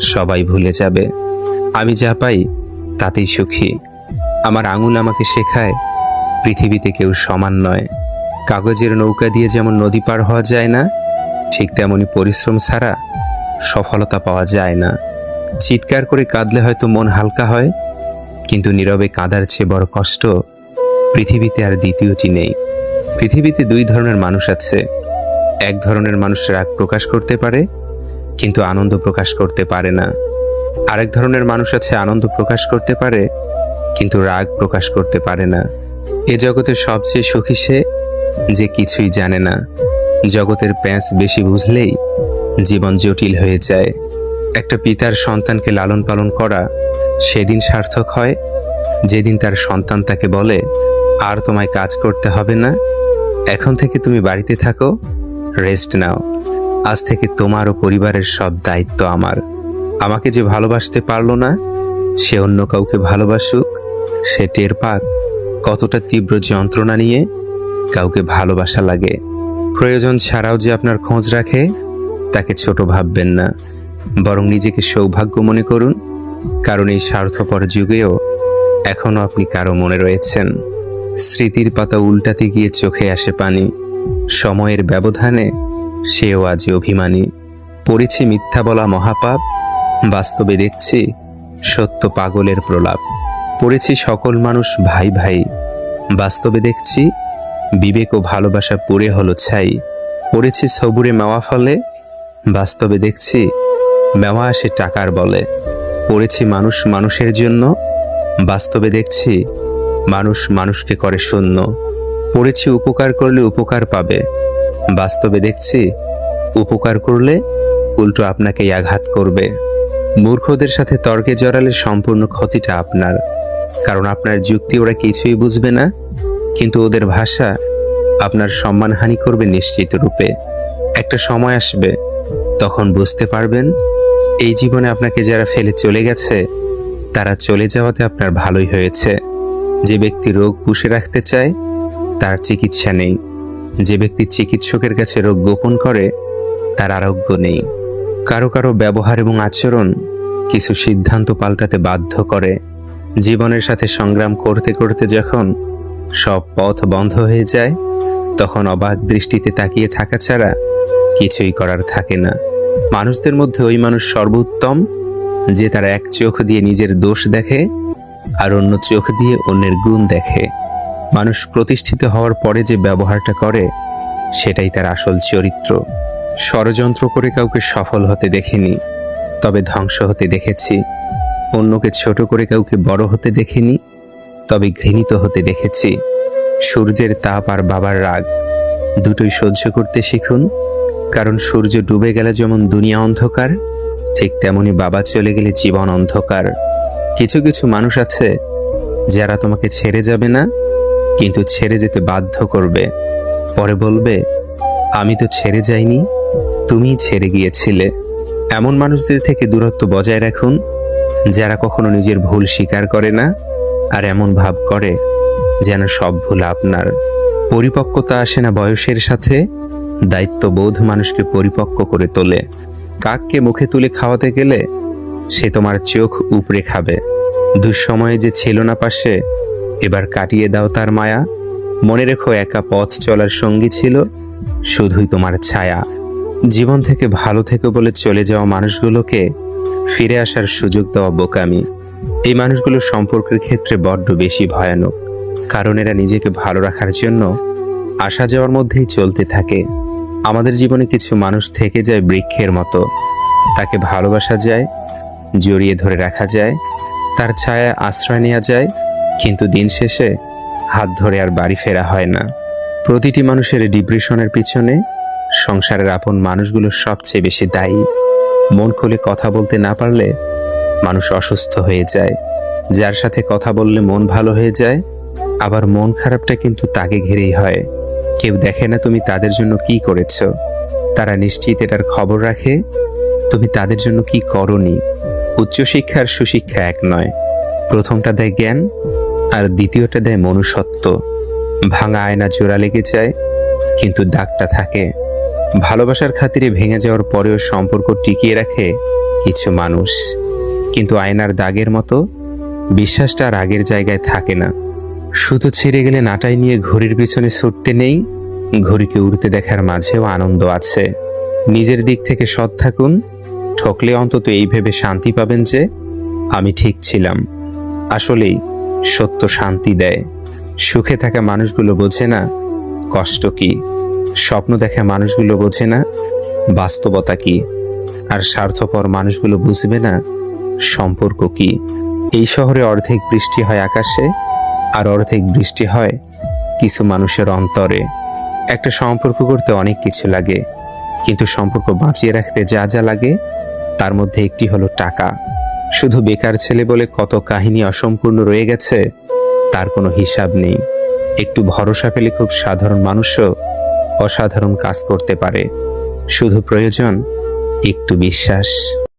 সবাই ভুলে যাবে। আমি যা পাই, তাতেই সুখী। আমার আঙুল আমাকে শেখায়, পৃথিবীতে কেউ সমান নয়। কাগজের নৌকা দিয়ে যেমন নদী পার হওয়া যায় না, ঠিক তেমনই পরিশ্রম ছাড়া সফলতা পাওয়া যায় না। চিৎকার করে কাঁদলে হয়তো মন হালকা হয়, কিন্তু নীরবে কাঁদার চেয়ে বড় কষ্ট পৃথিবীতে আর দ্বিতীয়টি নেই। পৃথিবীতে দুই ধরনের মানুষ আছে। এক ধরনের মানুষ রাগ প্রকাশ করতে পারে কিন্তু আনন্দ প্রকাশ করতে পারে না। আরেক ধরনের মানুষ আছে, আনন্দ প্রকাশ করতে পারে, কিন্তু রাগ প্রকাশ করতে পারে না। এ জগতের সবচেয়ে সুখী সে যে কিছুই জানে না। জগতের প্যাঁচ বেশি বুঝলেই জীবন জটিল হয়ে যায়। একটা পিতার সন্তানকে লালন পালন করা সেদিন সার্থক হয়, যেদিন তার সন্তান তাকে বলে, আর তোমায় কাজ করতে হবে না। এখন থেকে তুমি বাড়িতে থাকো, রেস্ট নাও। আজ থেকে তোমার ও পরিবারের সব দায়িত্ব আমার। আমাকে যে ভালোবাসতে পারল না, সে অন্য কাউকে ভালোবাসুক, সে টের পাক কতটা তীব্র যন্ত্রণা নিয়ে কাউকে ভালোবাসা লাগে। প্রয়োজন ছাড়াও যে আপনার খোঁজ রাখে, তাকে ছোট ভাববেন না। বরং নিজেকে সৌভাগ্য মনে করুন, কারণ এই স্বার্থপর যুগেও এখনও আপনি কারও মনে রয়েছেন। স্মৃতির পাতা উল্টাতে গিয়ে চোখে আসে পানি। সময়ের ব্যবধানে সেও আজ অভিমানী। পড়েছি মিথ্যা বলা মহাপাপ, বাস্তবে দেখছি সত্য পাগলের প্রলাপ। পড়েছি সকল মানুষ ভাই ভাই, বাস্তবে দেখছি বিবেক ও ভালোবাসা পড়ে হলো ছাই। পড়েছি সবুরে মেওয়া ফলে, বাস্তবে দেখছি মেওয়া আসে টাকার বলে। পড়েছি মানুষ মানুষের জন্য, বাস্তবে দেখছি মানুষ মানুষকে করে শূন্য। পড়েছি উপকার করলে উপকার পাবে বাস্তবে দেখছি, উপকার করলে উল্টো আপনাকেই আঘাত করবে। মূর্খদের সাথে তর্কে জড়ালে সম্পূর্ণ ক্ষতিটা আপনার। কারণ আপনার যুক্তি ওরা কিছুই বুঝবে না, কিন্তু ওদের ভাষা আপনার সম্মানহানি করবে নিশ্চিত রূপে। একটা সময় আসবে, তখন বুঝতে পারবেন, এই জীবনে আপনাকে যারা ফেলে চলে গেছে, তারা চলে যাওয়াতে আপনার ভালোই হয়েছে। যে ব্যক্তি রোগ পুষে রাখতে চায়, তার চিকিৎসা নেই। যে ব্যক্তি চিকিৎসকের কাছে রোগ গোপন করে, তার আরোগ্য নেই। কারও কারও ব্যবহার এবং আচরণ কিছু সিদ্ধান্ত পাল্টাতে বাধ্য করে। জীবনের সাথে সংগ্রাম করতে করতে যখন সব পথ বন্ধ হয়ে যায়, তখন অবাক দৃষ্টিতে তাকিয়ে থাকা ছাড়া কিছুই করার থাকে না। মানুষদের মধ্যে ওই মানুষ সর্বোত্তম, যে তারা এক চোখ দিয়ে নিজের দোষ দেখে আর অন্য চোখ দিয়ে অন্যের গুণ দেখে। মানুষ প্রতিষ্ঠিত হওয়ার পরে যে ব্যবহারটা করে, সেটাই তার আসল চরিত্র। ষড়যন্ত্র করে কাউকে সফল হতে দেখিনি, তবে ধ্বংস হতে দেখেছি। অন্যকে ছোট করে কাউকে বড় হতে দেখিনি, তবে ঘৃণিত হতে দেখেছি। সূর্যের তাপ আর বাবার রাগ, দুটোই সহ্য করতে শিখুন। কারণ সূর্য ডুবে গেলে যেমন দুনিয়া অন্ধকার, ঠিক তেমনি বাবা চলে গেলে জীবন অন্ধকার। কিছু কিছু মানুষ আছে, যারা তোমাকে ছেড়ে যাবে না কিন্তু ছেড়ে যেতে বাধ্য করবে। পরে বলবে, আমি তো ছেড়ে যাইনি, তুমি ছেড়ে গিয়েছিলে। এমন মানুষদের থেকে দূরত্ব বজায় রাখুন, যারা কখনো নিজের ভুল স্বীকার করে না আর এমন ভাব করে যেন সব ভুল আপনার। পরিপক্কতা আসে না বয়সের সাথে, দায়িত্ববোধ মানুষকে পরিপক্ক করে তোলে। কাককে মুখে তুলে খাওয়াতে গেলে সে তোমার চোখ উপড়ে খাবে। দুঃসময়ে যে ছিল না পাশে এবার কাটিয়ে দাও তার মায়া। মনে রেখো একা পথ চলার সঙ্গী ছিল, শুধুই তোমার ছায়া। জীবন থেকে ভালো থেকে বলে চলে যাওয়া মানুষগুলোকে ফিরে আসার সুযোগ দেওয়া বোকামি। এই মানুষগুলো সম্পর্কের ক্ষেত্রে বড্ড বেশি ভয়ানক, কারণ এরা নিজেকে ভালো রাখার জন্য আসা যাওয়ার মধ্যেই চলতে থাকে। আমাদের জীবনে কিছু মানুষ থেকে যায় বৃক্ষের মতো। তাকে ভালোবাসা যায়, জড়িয়ে ধরে রাখা যায়, তার ছায়া আশ্রয় নেওয়া যায় কিন্তু দিন শেষে হাত ধরে আর বাড়ি ফেরা হয় না। প্রতিটি মানুষের ডিপ্রেশনের পিছনে সংসারের আপন মানুষগুলো সবচেয়ে বেশি দায়ী। মন খুলে কথা বলতে না পারলে মানুষ অসুস্থ হয়ে যায়। যার সাথে কথা বললে মন ভালো হয়ে যায়, আবার মন খারাপটা কিন্তু তাকে ঘিরেই হয়। কেউ দেখে না তুমি তাদের জন্য কি করেছ। তারা নিশ্চিত এটার খবর রাখে, তুমি তাদের জন্য কি করনি। উচ্চশিক্ষার সুশিক্ষা এক নয়। প্রথমটা দেয় জ্ঞান আর দ্বিতীয়টা দেয় মনুষ্যত্ব। ভাঙা আয়না জোড়া লেগে যায়, কিন্তু দাগটা থাকে। ভালোবাসার খাতিরে ভেঙে যাওয়ার পরেও সম্পর্ক টিকিয়ে রাখে কিছু মানুষ। কিন্তু আয়নার দাগের মতো বিশ্বাসটা আর আগের জায়গায় থাকে না। শুধু ছিঁড়ে গেলে নাটাই নিয়ে ঘড়ির পিছনে ছুটতে নেই, ঘড়িকে উড়তে দেখার মাঝেও আনন্দ আছে। নিজের দিক থেকে সৎ থাকুন, ঠকলে অন্তত এই ভেবে শান্তি পাবেন যে, আমি ঠিক ছিলাম। আসলেই সত্য শান্তি দেয়। সুখে থাকা মানুষগুলো বোঝে না, কষ্ট কি? স্বপ্ন দেখা মানুষগুলো বোঝে না, বাস্তবতা কি? আর স্বার্থপর মানুষগুলো বুঝবে না, সম্পর্ক কি? এই শহরে অর্ধেক বৃষ্টি হয় আকাশে, আর অর্ধেক বৃষ্টি হয় কিছু মানুষের অন্তরে। একটা সম্পর্ক করতে অনেক কিছু লাগে, কিন্তু সম্পর্ক বাঁচিয়ে রাখতে যা যা লাগে, তার মধ্যে একটি হলো টাকা। শুধু বেকার ছেলে বলে কত কাহিনী অসম্পূর্ণ রয়ে গেছে, তার কোনো হিসাব নেই। একটু ভরসা পেলে খুব সাধারণ মানুষও অসাধারণ কাজ করতে পারে। শুধু প্রয়োজন একটু বিশ্বাস।